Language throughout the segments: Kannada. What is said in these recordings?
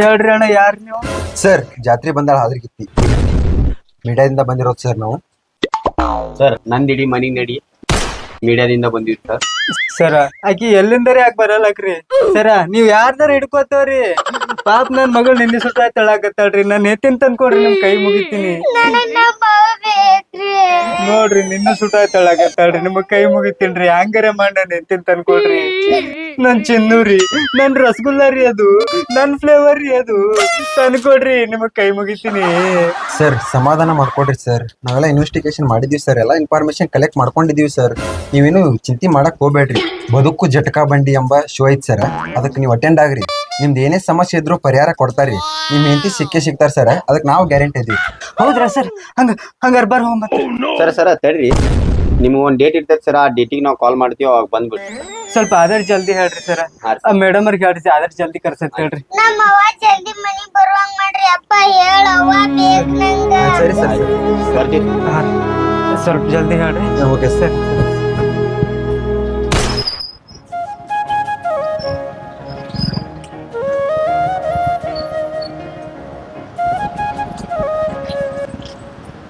ಹೇಳ್ರಿ ಅಣ್ಣ ಯಾರು ನೀವು? ಸರ್ ಜಾತ್ರೆ ಬಂದಾಳ ಹಾದ್ರಿಗಿತ್ತಿ. ಮೀಡಿಯಾದಿಂದ ಬಂದಿರೋದು ಸರ್ ನಾವು. ಸರ್ ನಂದಿಡಿ ಮನಿ ನಡಿ. ಮೀಡಿಯಾದಿಂದ ಬಂದಿವಿ ಸರ್. ಸರ್ ಆಕಿ ಎಲ್ಲಿಂದರೇ ಯಾಕೆ ಬರಲ್ಲಕ್ರಿ? ಸರ ನೀವ್ ಯಾರ್ದಾರ ಹಿಡ್ಕೋತವ್ರಿ? ಪಾಪ ನನ್ ಮಗಳು ನಿನ್ನೆ ಸುತ್ತ ತಳಾಕತ್ತಾಳ್ರಿ ನಾನ್ ಎತ್ತಿನ ತಂದ್ಕೊಡ್ರಿ ನಿಮ್ ಕೈ ಮುಗಿತೀನಿ. ನೋಡ್ರಿ ನಿನ್ನ ಸುಟ ತಳಾಕತ್ತಾಳ್ರಿ ನಿಮ್ ಕೈ ಮುಗಿತೀನ್ರಿ. ಹಂಗಾರೆ ಮಾಡ ಎತ್ತಿನ ತಂದ್ಕೊಡ್ರಿ ನನ್ ಚಿನ್ನೂರಿ ನನ್ ರಸಗುಲ್ಲ ರೀ ಅದು ನನ್ ಫ್ಲೇವರ್ ರೀ ಅದು ತಂದ್ಕೊಡ್ರಿ ನಿಮಗ್ ಕೈ ಮುಗಿತೀನಿ. ಸರ್ ಸಮಾಧಾನ ಮಾಡ್ಕೊಡ್ರಿ ಸರ್. ನಾವೆಲ್ಲ ಇನ್ವೆಸ್ಟಿಗೇಷನ್ ಮಾಡಿದೀವಿ ಸರ್. ಎಲ್ಲ ಇನ್ಫಾರ್ಮೇಶನ್ ಕಲೆಕ್ಟ್ ಮಾಡ್ಕೊಂಡಿದೀವಿ ಸರ್. ನೀವೇನು ಚಿಂತೆ ಮಾಡಕ್ ಹೋಗ್ಬೇಡ್ರಿ. ಬದುಕು ಜಟಕಾ ಬಂಡಿ ಎಂಬ ಶೋ ಐತ್ ಸರ್ ಅದಕ್ಕೆ ನೀವು ಅಟೆಂಡ್ ಆಗ್ರಿ. ನಿಮ್ದು ಏನೇ ಸಮಸ್ಯೆ ಇದ್ರೂ ಪರಿಹಾರ ಕೊಡ್ತಾರ್ರಿ. ನಿಮ್ ಹೆಂಡತಿ ಸಿಕ್ಕೇ ಸಿಗ್ತಾರ ಸರ್ ಅದಕ್ಕೆ ನಾವು ಗ್ಯಾರಂಟಿ ಇದೀವಿ ಹೌದ್ರಾ ಸರ್? ಹಂಗ ಹಂಗಾರ ಬರ್ ಹೋಗ್ ಸರ್ ಸರ ತಡ್ರಿ. ನಿಮ್ಗೆ ಒಂದು ಡೇಟ್ ಇರ್ತೈತೆ ಸರ್ ಆ ಡೇಟಿಗೆ ನಾವು ಕಾಲ್ ಮಾಡ್ತೀವಿ ಅವಾಗ ಬಂದ್ಬಿಡ್ತೀವಿ ಸ್ವಲ್ಪ ಆದರ್ ಜಲ್ದಿ ಹೇಳ್ರಿ ಸರ್. ಆ ಮೇಡಮ್ ಅವ್ರಿಗೆ ಹೇಳ್ರಿ ಆದರ್ ಜಲ್ದಿ ಕರ್ಸತ್ ಹೇಳ್ರಿ ನಮ್ಮ ಅವ್ವ ಜಲ್ದಿ ಮನಿಗ್ ಬರುವಂಗ್ ಮಾಡ್ರಿ ಅಪ್ಪ ಹೇಳವ್ವ ಬೇಕ್ ನಂಗ. ಸರಿ ಸರ್. ಬರ್ತೀವಿ ಸ್ವಲ್ಪ ಜಲ್ದಿ ಹೇಳ್ರಿ. Okay sir.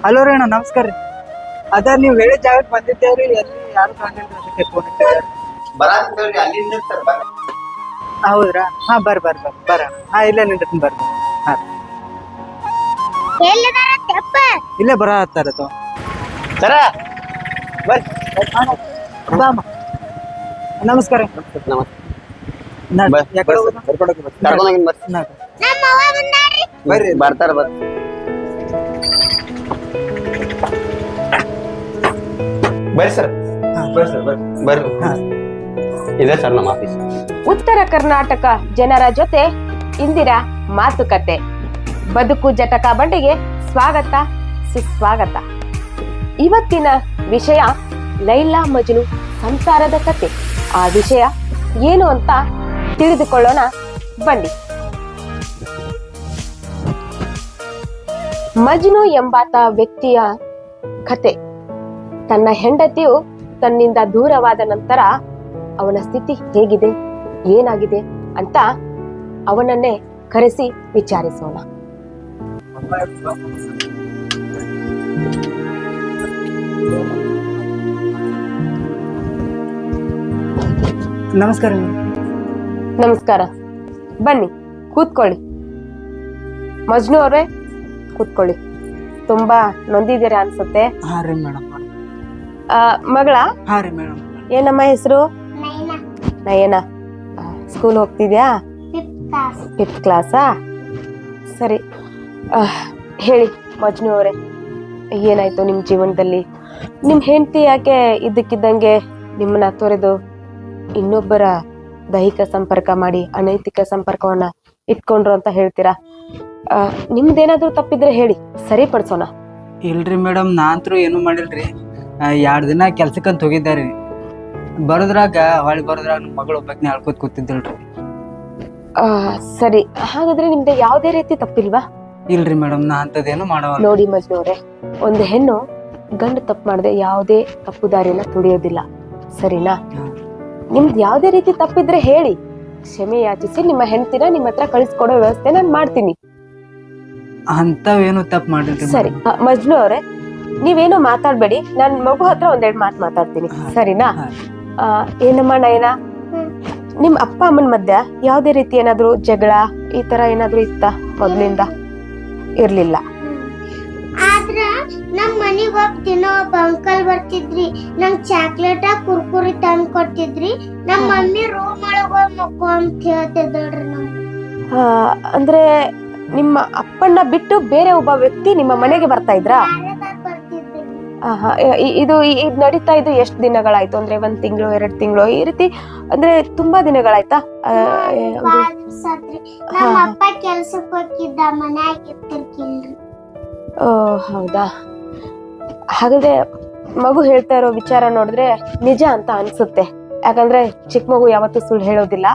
ಹಲೋ ರೀ ಅಣ್ಣ ನಮಸ್ಕಾರ ರೀ. ಅದ ನೀವು ಹೇಳಿದ ಜಾಗಕ್ಕೆ ಬಂದಿದ್ದೇವ್ರಿ ಎಲ್ಲಿ ಯಾರು ಅದಕ್ಕೆ ಫೋನ್ ಅಲ್ಲಿಂದ ಸರ್ ಬರ. ಹೌದ್ರಾ? ಹಾ ಬರ್ ಬರ್ ಬರ್ ಬರ. ಹಾ ಇಲ್ಲೇ ನಿಂದಿರ್ತೀನಿ ಬರ್. ಹಾ. ಎಲ್ಲಿದಾರ ತೆಪ್ಪ ಇಲ್ಲೇ ಬರ ಹತ್ತಾರ ತೋ. ಸರ. ನಮಸ್ಕಾರ. ನಮಸ್ತೆ ನಡ್- ಬರ್- ಯಾಕಡೆ ಹೋಗೋದು? ನಡ್. ಬರ್ರಿ ಬರ್ತಾರ ಬರ್ರಿ. ಬರ್ರಿ ಸರ್. ಹಾ. ಬರ್ರಿ ಸರ್ ಬರ್ರಿ ಬರ್ರಿ ಇದೆ ಸರ್ ನಮ್ಮ ಆಫೀಸ್ ಉತ್ತರ ಕರ್ನಾಟಕ ಜನರ ಜೊತೆ ಇಂದಿರಾ ಮಾತುಕತೆ. ಬದುಕು ಜಟಕ ಬಂಡಿಗೆ ಸ್ವಾಗತ ಸುಸ್ವಾಗತ. ಇವತ್ತಿನ ವಿಷಯ ಲೈಲಾ ಮಜನು ಸಂಸಾರದ ಕತೆ. ಆ ವಿಷಯ ಏನು ಅಂತ ತಿಳಿದುಕೊಳ್ಳೋಣ ಬನ್ನಿ. ಮಜ್ನು ಎಂಬಾತ ವ್ಯಕ್ತಿಯ ಕತೆ. ತನ್ನ ಹೆಂಡತಿಯು ತನ್ನಿಂದ ದೂರವಾದ ನಂತರ ಅವನ ಸ್ಥಿತಿ ಹೇಗಿದೆ ಏನಾಗಿದೆ ಅಂತ ಅವನನ್ನೇ ಕರೆಸಿ ವಿಚಾರಿಸೋಣ. ನಮಸ್ಕಾರ. ನಮಸ್ಕಾರ. ಬನ್ನಿ ಕೂತ್ಕೊಳ್ಳಿ. ಮಜ್ನು ಅವ್ರೆ ಕೂತ್ಕೊಳ್ಳಿ. ತುಂಬಾ ನೊಂದಿದ್ದೀರಾ ಅನ್ಸುತ್ತೆ? ಹಾ ರೀ ಮೇಡಮ್. ಮಗಳ? ಹಾ ರೀ ಮೇಡಮ್. ಏನಮ್ಮ ಹೆಸರು? ನಯನ. ಸ್ಕೂಲ್ ಹೋಗ್ತಿದ್ಯಾ? ಫಿಫ್ತ್ ಕ್ಲಾಸ್ ಕ್ಲಾಸಾ ಸರಿ. ಆ, ಹೇಳಿ ಮಜ್ನು ಅವರೇ. ಏನಾಯ್ತು ನಿಮ್ಮ ಜೀವನದಲ್ಲಿ? ನಿಮ್ಮ ಹೆಂಡತಿ ಯಾಕೆ ಇದ್ದಕ್ಕಿದ್ದಂಗೆ ನಿಮ್ಮನ್ನ ತೊರೆದು ಇನ್ನೊಬ್ಬರ ದೈಹಿಕ ಸಂಪರ್ಕ ಮಾಡಿ ಅನೈತಿಕ ಸಂಪರ್ಕವನ್ನ ಇಟ್ಕೊಂಡ್ರು ಅಂತ ಹೇಳ್ತೀರಾ? ಆ, ನಿಮ್ದೇನಾದ್ರೂ ತಪ್ಪಿದ್ರೆ ಹೇಳಿ ಸರಿಪಡಿಸೋಣ. ಇಲ್ರಿ ಮೇಡಮ್ ನಾನಂತರೂ ಏನು ಮಾಡಿಲ್ರಿ. ಎರಡು ದಿನ ಕೆಲ್ಸಕ್ಕಂತ ಹೋಗಿದ್ದಾರಿ. ಬರೋದ್ರಾಗ ಹೊಳಿ ಬರೋದ್ರಾಗ ನಮ್ಮ ಮಗಳು ಒಬ್ಬಾಕಿನ ಅಳ್ಕೋತ ಕೂತಿದ್ದಲ್ರಿ. ಆ, ಸರಿ. ಹಾಗಾದ್ರೆ ನಿಮ್ದು ಯಾವುದೇ ರೀತಿ ತಪ್ಪಿಲ್ವಾ? ಇಲ್ರಿ ಮೇಡಮ್ ನಾ ಅಂತದೇನು ಮಾಡವಲ್ಲ ನೋಡಿ ಮಜ್ನವ್ರೆ ಒಂದು ಹೆಣ್ಣು ಗಂಡು ತಪ್ಪು ಮಾಡದೆ ಯಾವುದೇ ತಪ್ಪು ದಾರಿನ ತುಳಿಯೋದಿಲ್ಲ. ಸರಿನಾ. ನಿಮ್ದು ಯಾವುದೇ ರೀತಿ ತಪ್ಪಿದ್ರೆ ಹೇಳಿ. ಕ್ಷಮೆ ಯಾಚಿಸಿ ನಿಮ್ಮ ಹೆಂಡತಿನ ನಿಮ್ಮ ಹತ್ರ ಕಳಿಸ್ಕೊಡೋ ವ್ಯವಸ್ಥೆ ನಾನು ಮಾಡ್ತೀನಿ. ಅಂತವೇನು ತಪ್ಪು ಮಾಡಿಲ್ರಿ ಸರಿ. ಮಜ್ನು ಅವ್ರೆ ನೀವೇನು ಮಾತಾಡ್ಬೇಡಿ. ನನ್ ಮಗು ಹತ್ರ ಒಂದೆರಡು ಮಾತು ಮಾತಾಡ್ತೀನಿ. ಸರಿನಾ? ಆ, ಏನಮ್ಮ ನಯನ? ನಿಮ್ ಅಪ್ಪ ಅಮ್ಮನ ಮಧ್ಯ ಯಾವ್ದೇ ರೀತಿ ಏನಾದ್ರು ಜಗಳ ಈ ತರ ಏನಾದ್ರು ಇತ್ತ ಮೊದ್ಲಿಂದ? ಇರ್ಲಿಲ್ಲ. ಆದ್ರ ನಮ್ ಮನಿಗ್ ಒಬ್ಬ ದಿನ ಒಬ್ಬ ಅಂಕಲ್ ಬರ್ತಿದ್ರಿ. ನಂಗ್ ಚಾಕ್ಲೇಟ ಕುರ್ಕುರಿ ತಂದ್ ಕೊಡ್ತಿದ್ರಿ. ನಮ್ ಮಮ್ಮಿ ರೂಮ್ ಒಳಗ ಹೋಗ್ ಮಕ್ಕೋ ಅಂತ ಹೇಳ್ತಿದ್ದಳ್ರಿ ಅಂದ್ರೆ ನಿಮ್ಮ ಅಪ್ಪಣ್ಣ ಬಿಟ್ಟು ಬೇರೆ ಒಬ್ಬ ವ್ಯಕ್ತಿ ನಿಮ್ಮ ಮನೆಗೆ ಬರ್ತಾ ಇದ್ರಾ? ಇದು ಇದು ನಡೀತಾ ಇದು ಎಷ್ಟು ದಿನಗಳಾಯ್ತು? ಅಂದ್ರೆ ಒಂದ್ ತಿಂಗಳು ಎರಡ್ ತಿಂಗಳು ಈ ರೀತಿ ಅಂದ್ರೆ ತುಂಬಾ ದಿನಗಳಾಯ್ತಾ? ಹೌದಾ? ಹಾಗಾದ್ರೆ ಮಗು ಹೇಳ್ತಾ ಇರೋ ವಿಚಾರ ನೋಡಿದ್ರೆ ನಿಜ ಅಂತ ಅನ್ಸುತ್ತೆ. ಯಾಕಂದ್ರೆ ಚಿಕ್ಕ ಮಗು ಯಾವತ್ತೂ ಸುಳ್ಳು ಹೇಳೋದಿಲ್ಲ.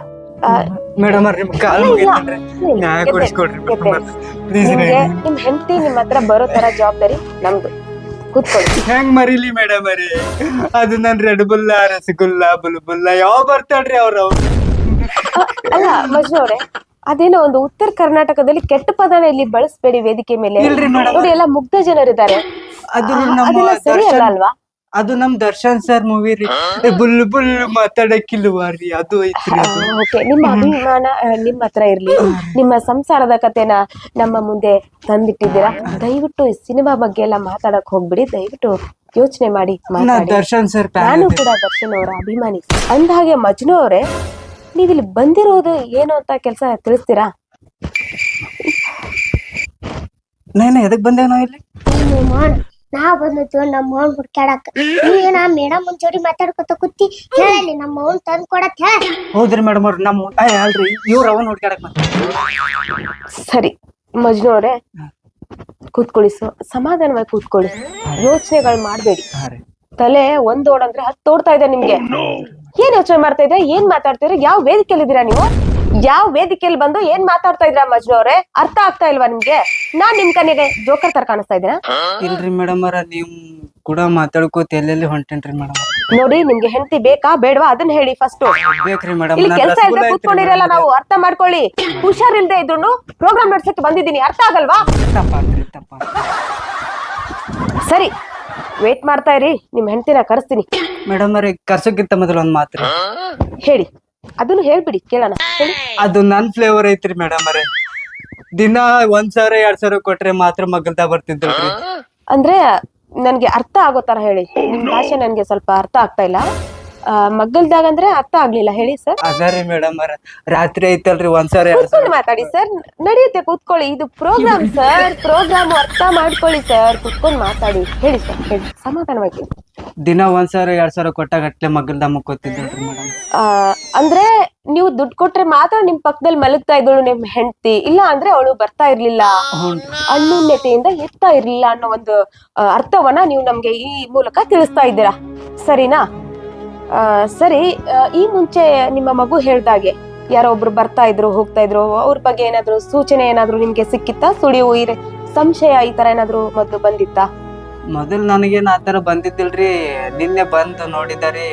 ನಿಮ್ ಹೆಂಡತಿ ನಿಮ್ ಹತ್ರ ಬರೋ ತರ ಜವಾಬ್ದಾರಿ ನಮ್ದು. ಕೂತ್ಕೊಳ್ಳಿ. ಹೆಂಗ್ ಮರಿಲಿ ಮೇಡಮ್ ಅರಿ ಅದು ನನ್ ರೆಡ್ ಬುಲ್ಲ ರಸಗುಲ್ಲ ಬುಲ್ಬುಲ್ಲ ಯಾವ ಬರ್ತಾಳ್ರಿ ಅವ್ರ? ಅಲ್ಲ ಮಜ್ನು ಅವ್ರೆ ಅದೇನೋ ಒಂದು ಉತ್ತರ ಕರ್ನಾಟಕದಲ್ಲಿ ಕೆಟ್ಟ ಪದನ ಇಲ್ಲಿ ಬಳಸ್ಬೇಡಿ ವೇದಿಕೆ ಮೇಲೆ. ನೋಡಿ ಎಲ್ಲ ಮುಗ್ಧ ಜನರಿದ್ದಾರೆ. ಅದು ನಮ್ಮ ಅದೆಲ್ಲ ಸರಿ ಅಲ್ಲ ಅಲ್ವಾ? ಅದು ನಮ್ ದರ್ಶನ್ ಸರ್ ಮೂವಿ ರೀ. ಬುಲ್ ಬುಲ್ ಮಾತಾಡಕ್ಕಿಲ್ವಾ ರೀ ಅದು ಐತ್ರಿ ಅದು. ಓಕೆ. ನಿಮ್ಮ ಅಭಿಮಾನ ನಿಮ್ಮ ಹತ್ರ ಇರ್ಲಿ. ನಿಮ್ಮ ಸಂಸಾರದ ಕಥೆನ ನಮ್ಮ ಮುಂದೆ ತಂದಿಟ್ಟಿದ್ದೀರಾ? ದಯವಿಟ್ಟು ಈ ಸಿನಿಮಾ ಬಗ್ಗೆ ಎಲ್ಲ ಮಾತಾಡಕ್ ಹೋಗ್ಬಿಡಿ. ದಯವಿಟ್ಟು ಯೋಚನೆ ಮಾಡಿ ನಾ ಮಾತಾಡಿ. ದರ್ಶನ್ ಸರ್ ನಾನು ಕೂಡ ದರ್ಶನ್ ಅವರ ಅಭಿಮಾನಿ. ಅಂದಹಾಗೆ ಮಜ್ನು ಅವರೇ ನೀವಿಲ್ಲಿ ಬಂದಿರೋದು ಏನು ಅಂತ ಕೆಲಸ ತಿಳಿಸ್ತೀರಾ? ನಾನು ಎದಕ್ ಬಂದೆ ನಾವು ಇಲ್ಲಿ? ನಾ ಬಂದಿದ್ವಿ ನಮ್ಮ ಅವ್ನ್ ಹುಡ್ಕ್ಯಾಡಕ್. ನೀ ಏನ ಮೇಡಮ್ ಜೋಡಿ ಮಾತಾಡ್ಕೊತ ಕೂತಿ ಹೇಳಲಿ ನಮ್ಮ ಅವ್ನ್ ತಂದ್ ಕೊಡತ್ ಹೇಳ. ಹೌದ್ರಿ ಮೇಡಮ್ ಅವ್ರ ನಮ್ಮ ಅಲ್ರಿ ಇವ್ರ ಅವನ್ ಹುಡ್ಕ್ಯಾಡಕ್ ಸರಿ ಮಜ್ನು ಅವ್ರೆ ಕೂತ್ಕೊಳ್ಳಿ ಸ- ಸಮಾಧಾನವಾಗಿ ಕೂತ್ಕೊಳ್ಳಿ. ಯೋಚನೆಗಳು ಮಾಡ್ಬೇಡಿ. ಹಾ ರೀ. ತಲೆ ಒಂದ್ ಓಡಂದ್ರೆ ಹತ್ತು ಓಡ್ತಾ ಇದೆ ನಿಮ್ಗೆ. ಏನ್ ಯೋಚನೆ ಮಾಡ್ತಾ ಇದ್ರೆ? ಏನ್ ಮಾತಾಡ್ತಿದ್ರೆ? ಯಾವ ವೇದಿಕೆಯಲ್ಲಿದ್ದೀರಾ ನೀವು? ಯಾವ ವೇದಿಕೆಯಲ್ಲಿ ಬಂದು ಏನ್ ಮಾತಾಡ್ತಾ ಇದ್ರ ಮಜ್ನು ಅವ್ರೆ? ಅರ್ಥ ಆಗ್ತಾ ಇಲ್ವಾ ನಿಮ್ಗೆ? ನಾನ್ ನಿಮ್ ಕಣ್ಣಿಗೆ ಜೋಕರ್ ತರ ಕಾಣಿಸ್ತಾ ಇದ್ದೀರಾ? ಇಲ್ರಿ ಮೇಡಮ್ ಅವ್ರ ನೀವು ಕೂಡ ಮಾತಾಡ್ಕೋತ ಎಲ್ಲೆಲ್ಲಿ ಹೊಂಟೇನ್ರಿ ಮೇಡಮ್ ನೋಡಿ ನಿಮ್ಗೆ ಹೆಂಡತಿ ಬೇಕಾ ಬೇಡವಾ? ಅದನ್ನ ಹೇಳಿ ಫಸ್ಟ್ ಬೇಕ್ರಿ ಮೇಡಮ್ ಇಲ್ಲಿ ಕೆಲಸ ಇಲ್ಲದೆ ಕೂತ್ಕೊಂಡಿರಲ್ಲ ನಾವು ಅರ್ಥ ಮಾಡ್ಕೊಳ್ಳಿ. ಹುಷಾರಿಲ್ದೆ ಇದ್ರು ಪ್ರೋಗ್ರಾಮ್ ನಡ್ಸಕ್ಕೆ ಬಂದಿದ್ದೀನಿ. ಅರ್ಥ ಆಗಲ್ವಾ? ತಪ್ಪ ಸರಿ ವೇಟ್ ಮಾಡ್ತಾ ಇರಿ. ನಿಮ್ ಹೆಂಡತಿನ ಕರೆಸ್ತೀನಿ. ಮೇಡಮ್ ಅವ್ರಿಗೆ ಕರ್ಸಕ್ಕಿಂತ ಮೊದಲು ಒಂದ್ ಮಾತ್ರಿ. ಹೇಳಿ. ಅದನ್ನು ಹೇಳ್ಬಿಡಿ ಕೇಳೋಣ. ಹೇಳಿ. ಅದು ನನ್ ಫ್ಲೇವರ್ ಐತ್ರಿ ಮೇಡಮ್ ಅರೇ ದಿನ ಒಂದ್ ಸಾವಿರ ಎರಡ್ ಸಾವಿರ ಕೊಟ್ರೆ ಮಾತ್ರ ಮಗಲ್ತಾ ಬರ್ತಿದ್ರು ಅಂದ್ರೆ ನನ್ಗೆ ಅರ್ಥ ಆಗೋ ತರ ಹೇಳಿ. ನಿಮ್ ಭಾಷೆ ನನ್ಗೆ ಸ್ವಲ್ಪ ಅರ್ಥ ಆಗ್ತಾ ಇಲ್ಲ. ಮಗ್ಗಲ್ದಾಗ ಅಂದ್ರೆ ಅರ್ಥ ಆಗ್ಲಿಲ್ಲ. ಹೇಳಿ ಸರ್. ಅದರಿ ಮೇಡಮ್ ರಾತ್ರಿ ಐತಲ್ರಿ ಒಂದ್ಸಾರ ಕೂತ್ಕೊಂಡು ಮಾತಾಡಿ ಸರ್. ನಡೆಯುತ್ತೆ ಕೂತ್ಕೊಳ್ಳಿ. ಇದು ಪ್ರೋಗ್ರಾಮ್ ಸರ್. ಪ್ರೋಗ್ರಾಮ್ ಅರ್ಥ ಮಾಡ್ಕೊಳ್ಳಿ ಸರ್. ಕೂತ್ಕೊಂಡು ಮಾತಾಡಿ. ಹೇಳಿ ಸರ್ ಹೇಳಿ. ಸಮಾಧಾನವಾಗಿ. ದಿನ ಒಂದ್ ಸಾವಿರ ಎರಡ್ ಸಾವಿರ ಕೊಟ್ಟಾಗ ಅಟ್ಲೆ ಮುಕ್ಕೋತಿದ್ರಿ ಮೇಡಮ್ ಆ, ಅಂದ್ರೆ ನೀವು ದುಡ್ಡು ಕೊಟ್ರೆ ಮಾತ್ರ ನಿಮ್ ಪಕ್ಕದಲ್ಲಿ ಮಲಗ್ತಾ ಇದ್ದಳು ನಿಮ್ ಹೆಂಡತಿ. ಇಲ್ಲ ಅಂದ್ರೆ ಅವಳು ಬರ್ತಾ ಇರ್ಲಿಲ್ಲ. ಅನ್ಯೂನ್ಯತೆಯಿಂದ ಇರ್ತಾ ಇರ್ಲಿಲ್ಲ ಅನ್ನೋ ಒಂದು ಆ, ಅರ್ಥವನ್ನ ನೀವು ನಮ್ಗೆ ಈ ಮೂಲಕ ತಿಳಿಸ್ತಾ ಇದ್ದೀರಾ. ಸರಿನಾ? ಸರಿ ಈ ಮುಂಚೆ ನಿಮ್ಮ ಮಗು ಹೇಳ್ದಾಗೆ ಯಾರೋ ಒಬ್ರು ಬರ್ತಾ ಇದ್ರು ಹೋಗ್ತಾ ಇದ್ರು ಅವ್ರ ಬಗ್ಗೆ ಏನಾದ್ರು ಸೂಚನೆ ಏನಾದ್ರು ನಿಮ್ಗೆ ಸಿಕ್ಕಿತ್ತಾ? ಸುಳಿವು ಇರ ಸಂಶಯ ಈ ತರ ಏನಾದ್ರು ಮೊದ್ಲು ಬಂದಿತ್ತಾ? ನನಗೇನು ಆ ಆತರ ಬಂದಿದ್ದಿಲ್ರಿ ನಿನ್ನೆ ಬಂದು ನೋಡಿದಾರಿ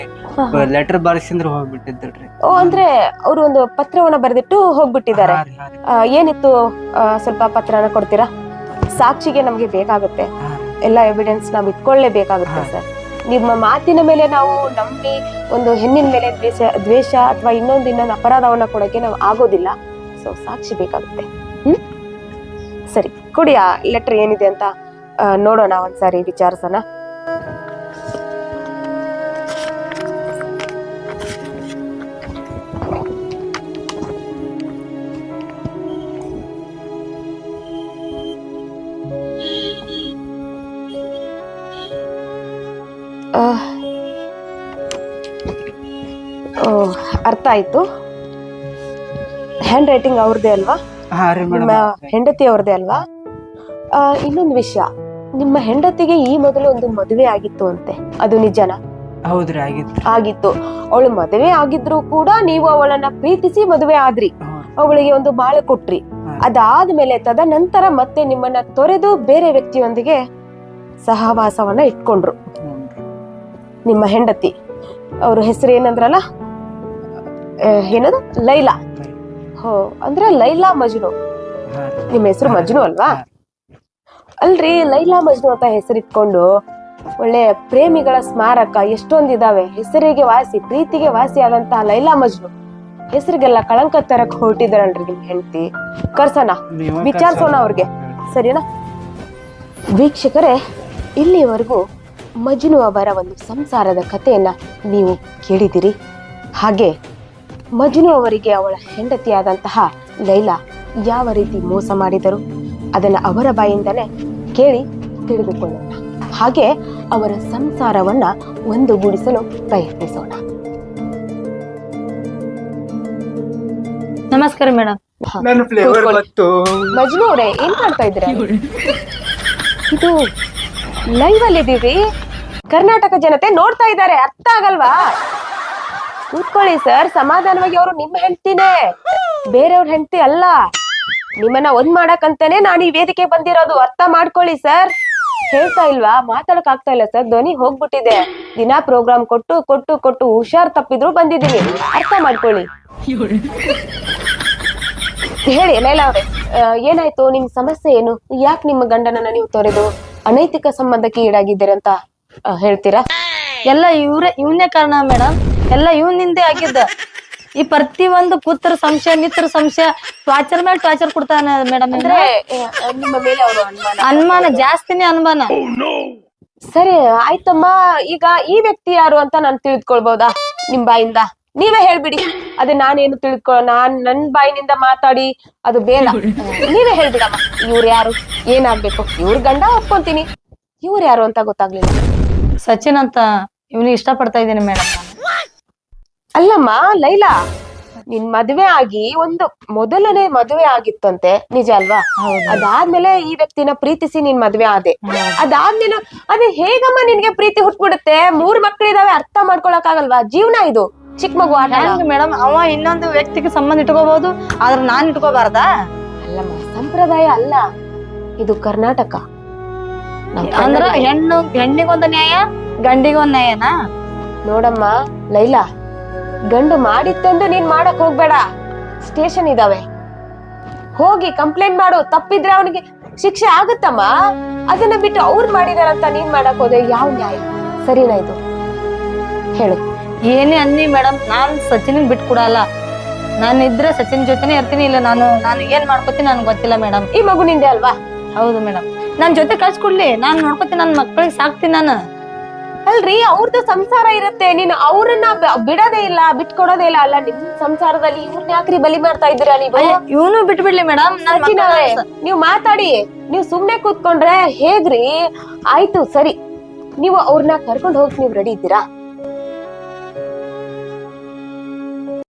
ಲೆಟರ್ ಬರ್ಸಿಂದ್ರ ಹೋಗ್ಬಿಟ್ಟಿದ್ದಿಲ್ರಿ. ಓ ಅಂದ್ರೆ ಅವರು ಒಂದು ಪತ್ರವನ್ನ ಬರೆದಿಟ್ಟು ಹೋಗ್ಬಿಟ್ಟಿದ್ದಾರೆ. ಆ, ಏನಿತ್ತು ಆ, ಸ್ವಲ್ಪ ಪತ್ರನ ಕೊಡ್ತೀರಾ? ಸಾಕ್ಷಿಗೆ ನಮ್ಗೆ ಬೇಕಾಗುತ್ತೆ. ಎಲ್ಲಾ ಎವಿಡೆನ್ಸ್ ನಾವ್ ಇಟ್ಕೊಳ್ಳೇಬೇಕಾಗುತ್ತೆ ಬೇಕಾಗುತ್ತೆ ಸರ್. ನಿಮ್ಮ ಮಾತಿನ ಮೇಲೆ ನಾವು ನಂಬಿ ಒಂದು ಹೆಣ್ಣಿನ ಮೇಲೆ ದ್ವೇಷ ದ್ವೇಷ ಅಥವಾ ಇನ್ನೊಂದು ಇನ್ನೊಂದು ಅಪರಾಧವನ್ನ ಕೊಡೋಕೆ ನಾವು ಆಗೋದಿಲ್ಲ. ಸೊ ಸಾಕ್ಷಿ ಬೇಕಾಗುತ್ತೆ. ಹ್ಮ್? ಸರಿ, ಕೊಡಿ ಆ ಲೆಟರ್ ಏನಿದೆ ಅಂತ ನೋಡೋಣ ಒಂದ್ಸಾರಿ ವಿಚಾರಿಸೋಣ. ಅರ್ಥ ಆಯ್ತು. ಹ್ಯಾಂಡ್ ರೈಟಿಂಗ್ ಅವ್ರದೇ ಅಲ್ವಾ? ನಿಮ್ಮ ಹೆಂಡತಿ ಅವ್ರದೇ ಅಲ್ವಾ? ಆ, ಇನ್ನೊಂದು ವಿಷಯ. ನಿಮ್ಮ ಹೆಂಡತಿಗೆ ಈ ಮೊದಲು ಒಂದು ಮದುವೆ ಆಗಿತ್ತು ಅಂತೆ. ಅದು ನಿಜನಾ? ಹೌದ್ರಿ ಆಗಿತ್ತು ಆಗಿತ್ತು. ಅವಳು ಮದುವೆ ಆಗಿದ್ರು ಕೂಡ ನೀವು ಅವಳನ್ನ ಪ್ರೀತಿಸಿ ಮದುವೆ ಆದ್ರಿ. ಅವಳಿಗೆ ಒಂದು ಬಾಳೆ ಕೊಟ್ರಿ. ಅದಾದ್ಮೇಲೆ ತದ ತದನಂತರ ಮತ್ತೆ ನಿಮ್ಮನ್ನ ತೊರೆದು ಬೇರೆ ವ್ಯಕ್ತಿಯೊಂದಿಗೆ ಸಹವಾಸವನ್ನ ಇಟ್ಕೊಂಡ್ರು. ನಿಮ್ಮ ಹೆಂಡತಿ. ಅವ್ರ ಹೆಸರು ಏನಂದ್ರಲ್ಲ? ಏನದು? ಲೈಲಾ. ಹೋ ಅಂದ್ರೆ ಲೈಲಾ ಮಜ್ನು. ನಿಮ್ಮ ಹೆಸರು ಮಜ್ನು ಅಲ್ವಾ? ಅಲ್ರಿ ಲೈಲಾ ಮಜ್ನು ಅಂತ ಹೆಸರಿಟ್ಕೊಂಡು ಒಳ್ಳೆ ಪ್ರೇಮಿಗಳ ಸ್ಮಾರಕ ಎಷ್ಟೊಂದಿದಾವೆ. ಹೆಸರಿಗೆ ವಾಸಿ ಪ್ರೀತಿಗೆ ವಾಸಿ ಆದಂತಹ ಲೈಲಾ ಮಜ್ನು. ಹೆಸರಿಗೆಲ್ಲ ಕಳಂಕ ತರಕ್ ಹೊರಟಿದಾರಲ್ರಿ ನಿಮ್ ಹೆಂಡತಿ. ಕರ್ಸೋಣ ವಿಚಾರಿಸೋಣ ಅವ್ರಿಗೆ. ಸರಿನಾ? ವೀಕ್ಷಕರೇ ಇಲ್ಲಿವರೆಗೂ ಮಜ್ನು ಅವರ ಒಂದು ಸಂಸಾರದ ಕಥೆಯನ್ನ ನೀವು ಕೇಳಿದಿರಿ. ಹಾಗೆ ಮಜ್ನು ಅವರಿಗೆ ಅವಳ ಹೆಂಡತಿಯಾದಂತಹ ಲೈಲಾ ಯಾವ ರೀತಿ ಮೋಸ ಮಾಡಿದರು ಅದನ್ನ ಅವರ ಬಾಯಿಂದಲೇ ಕೇಳಿ ತಿಳಿದುಕೊಳ್ಳೋಣ. ಹಾಗೆ ಅವರ ಸಂಸಾರವನ್ನ ಒಂದುಗೂಡಿಸಲು ಪ್ರಯತ್ನಿಸೋಣ. ನಮಸ್ಕಾರ ಮೇಡಮ್. ಮಜ್ನು ಅವರೇ ಏನ್ ಮಾಡ್ತಾ ಇದ್ದೀರಾ ಇದು ಲೈವ್ ಅಲ್ಲಿ ಇದೀವಿ ಕರ್ನಾಟಕ ಜನತೆ ನೋಡ್ತಾ ಇದ್ದಾರೆ, ಅರ್ಥ ಆಗಲ್ವಾ? ಕೂತ್ಕೊಳ್ಳಿ ಸರ್, ಸಮಾಧಾನವಾಗಿ ಅವರು ನಿಮ್ಮ ಹೆಂಡತಿನೇ. ಬೇರೆಯವ್ರ ಹೆಂಡತಿ ಅಲ್ಲ. ನಿಮ್ಮನ್ನ ಒಂದ್ ಮಾಡಕ್ಕಂತಾನೆ ನಾನು ಈ ವೇದಿಕೆ ಬಂದಿರೋದು. ಅರ್ಥ ಮಾಡ್ಕೊಳ್ಳಿ ಸರ್. ಹೇಳ್ತಾ ಇಲ್ವಾ? ಮಾತಾಡಕ್ ಆಗ್ತಾ ಇಲ್ಲ ಸರ್. ಧ್ವನಿ ಹೋಗ್ಬಿಟ್ಟಿದೆ. ದಿನಾ ಪ್ರೋಗ್ರಾಮ್ ಕೊಟ್ಟು ಕೊಟ್ಟು ಕೊಟ್ಟು ಹುಷಾರ್ ತಪ್ಪಿದ್ರು ಬಂದಿದ್ದೀನಿ. ಅರ್ಥ ಮಾಡ್ಕೊಳ್ಳಿ. ಹೇಳಿ ಲೈಲಾ ಅವ್ರೆ. ಏನಾಯ್ತು? ನಿಮ್ ಸಮಸ್ಯೆ ಏನು? ಯಾಕೆ ನಿಮ್ಮ ಗಂಡನನ್ನ ನೀವು ತೊರೆದು ಅನೈತಿಕ ಸಂಬಂಧಕ್ಕೆ ಈಡಾಗಿದ್ದೀರಂತ? ಹೇಳ್ತೀರಾ? ಎಲ್ಲ ಇವ್ರೆ ಇವನೇ ಕಾರಣ ಮೇಡಮ್ ಎಲ್ಲ ಇವನಿಂದೆ ಆಗಿದ್ದ. ಈ ಪ್ರತಿ ಒಂದು ಪುತ್ರ ಸಂಶಯ ಮಿತ್ರ ಸಂಶಯ ಟಾರ್ಚರ್ ಮೇಲೆ ಟಾರ್ಚರ್ ಕೊಡ್ತಾನೆ ಮೇಡಮ್ ಅಂದ್ರೆ ನಿಮ್ಮ ಮೇಲೆ ಅವರು ಅನುಮಾನ. ಅನುಮಾನ ಜಾಸ್ತಿನೇ ಅನುಮಾನ. ಸರಿ ಆಯ್ತಮ್ಮ. ಈಗ ಈ ವ್ಯಕ್ತಿ ಯಾರು ಅಂತ ನಾನು ತಿಳಿದ್ಕೊಳ್ಬಹುದಾ ನಿಮ್ ಬಾಯಿಂದ. ನೀವೇ ಹೇಳ್ಬಿಡಿ. ಅದೇ ನಾನೇನು ತಿಳ್ಕೊ ನಾನ್ ನನ್ ಬಾಯಿನಿಂದ ಮಾತಾಡಿ ಅದು ಬೇಡ. ನೀವೇ ಹೇಳ್ಬಿಡಮ್ಮ. ಇವ್ರು ಯಾರು? ಏನಾಗ್ಬೇಕು? ಇವ್ರ ಗಂಡ ಒಪ್ಕೊಂತೀನಿ. ಇವ್ರು ಯಾರು ಅಂತ ಗೊತ್ತಾಗ್ಲಿಲ್ಲ. ಸಚಿನ್ ಅಂತ ಇವನಿಗೆ ಇಷ್ಟಪಡ್ತಾ ಇದ್ದೀನಿ ಮೇಡಮ್ ಅಲ್ಲಮ್ಮ ಲೈಲಾ ನಿನ್ ಮದುವೆ ಆಗಿ ಒಂದು ಮೊದಲನೇ ಮದುವೆ ಆಗಿತ್ತಂತೆ ನಿಜ ಅಲ್ವಾ? ಅದಾದ್ಮೇಲೆ ಈ ವ್ಯಕ್ತಿನ ಪ್ರೀತಿಸಿ ನೀನ್ ಮದ್ವೆ ಆದೆ. ಅದಾದ್ಮೇಲೆ ಅದೇ ಹೇಗಮ್ಮ ನಿನ್ಗೆ ಪ್ರೀತಿ ಹುಟ್ಬಿಡುತ್ತೆ? ಮೂರ್ ಮಕ್ಳಿದಾವೆ ಅರ್ಥ ಮಾಡ್ಕೊಳಕ್ ಆಗಲ್ವಾ ಜೀವನ ಇದು. ಚಿಕ್ಕ ಮಗು ಆಟ ಮೇಡಮ್? ಅವ ಇನ್ನೊಂದು ವ್ಯಕ್ತಿಗೆ ಸಂಬಂಧ ಇಟ್ಕೋಬಹುದು ಆದ್ರೆ ನಾನ್ ಇಟ್ಕೋಬಾರ್ದಾ? ಅಲ್ಲಮ್ಮ ಸಂಪ್ರದಾಯ ಅಲ್ಲ. ಇದು ಕರ್ನಾಟಕ. ಅಂದ್ರ ಹೆಣ್ಣು ಹೆಣ್ಣಿಗೊಂದು ನ್ಯಾಯ ಗಂಡಿಗೊಂದು ನ್ಯಾಯನಾ? ನೋಡಮ್ಮ ಲೈಲಾ ಗಂಡು ಮಾಡಿತ್ತಂದು ನೀನ್ ಮಾಡಕ್ ಹೋಗ್ಬೇಡ. ಸ್ಟೇಷನ್ ಇದಾವೆ. ಹೋಗಿ ಕಂಪ್ಲೇಂಟ್ ಮಾಡು. ತಪ್ಪಿದ್ರೆ ಅವನಿಗೆ ಶಿಕ್ಷೆ ಆಗುತ್ತಮ್ಮ? ಅದನ್ನ ಬಿಟ್ಟು ಅವ್ರು ಮಾಡಿದಾರಂತ ನೀನ್ ಮಾಡಕ್ ಹೋದ್ರೆ ಯಾವ ನ್ಯಾಯ? ಸರಿನಾ ಇದು? ಹೇಳು. ಏನೇ ಅನ್ನಿ ಮೇಡಮ್ ನಾನ್ ಸಚಿನ್ ಬಿಟ್ಕೊಡಲ್ಲ. ನಾನು ಇದ್ರೆ ಸಚಿನ್ ಜೊತೆನೆ ಇರ್ತೀನಿ ಇಲ್ಲ ನಾನು ನಾನು ಏನ್ ಮಾಡ್ಕೋತೀನಿ ನನ್ಗೆ ಗೊತ್ತಿಲ್ಲ ಮೇಡಮ್ ಈ ಮಗು ನಿಂದೆ ಅಲ್ವಾ? ಹೌದು ಮೇಡಮ್ ನನ್ ಜೊತೆ ಕಳ್ಸ್ಕೊಡ್ಲಿ. ನಾನ್ ನೋಡ್ಕೊತೀನಿ ನನ್ ಮಕ್ಳಿಗೆ ಸಾಕ್ತೀನಿ ನಾನು. ಅಲ್ರಿ ಅವ್ರದ್ದು ಸಂಸಾರ ಇರುತ್ತೆ. ನೀನು ಅವ್ರನ್ನ ಬ- ಬಿಡೋದೇ ಇಲ್ಲ ಬಿಟ್ಕೊಡೋದೇ ಇಲ್ಲ ಅಲ್ಲ. ನಿಮ್ ಸಂಸಾರದಲ್ಲಿ ಇವ್ರನ್ನ ಯಾಕ್ರಿ ಬಲಿ ಮಾಡ್ತಾ ಇದ್ದೀರಾ ನೀವು? ಇವನು ಬಿಟ್ಬಿಡ್ಲಿ ಮೇಡಮ್. ಸಚಿನ್ ಅವ್ರೆ, ನೀವ್ ಮಾತಾಡಿ. ನೀವು ಸುಮ್ನೆ ಕೂತ್ಕೊಂಡ್ರೆ ಹೇಗ್ರಿ? ಆಯ್ತು ಸರಿ. ನೀವು ಅವ್ರನ್ನ ಕರ್ಕೊಂಡು ಹೋಗಿ ನೀವು ರೆಡಿ ಇದ್ದೀರಾ?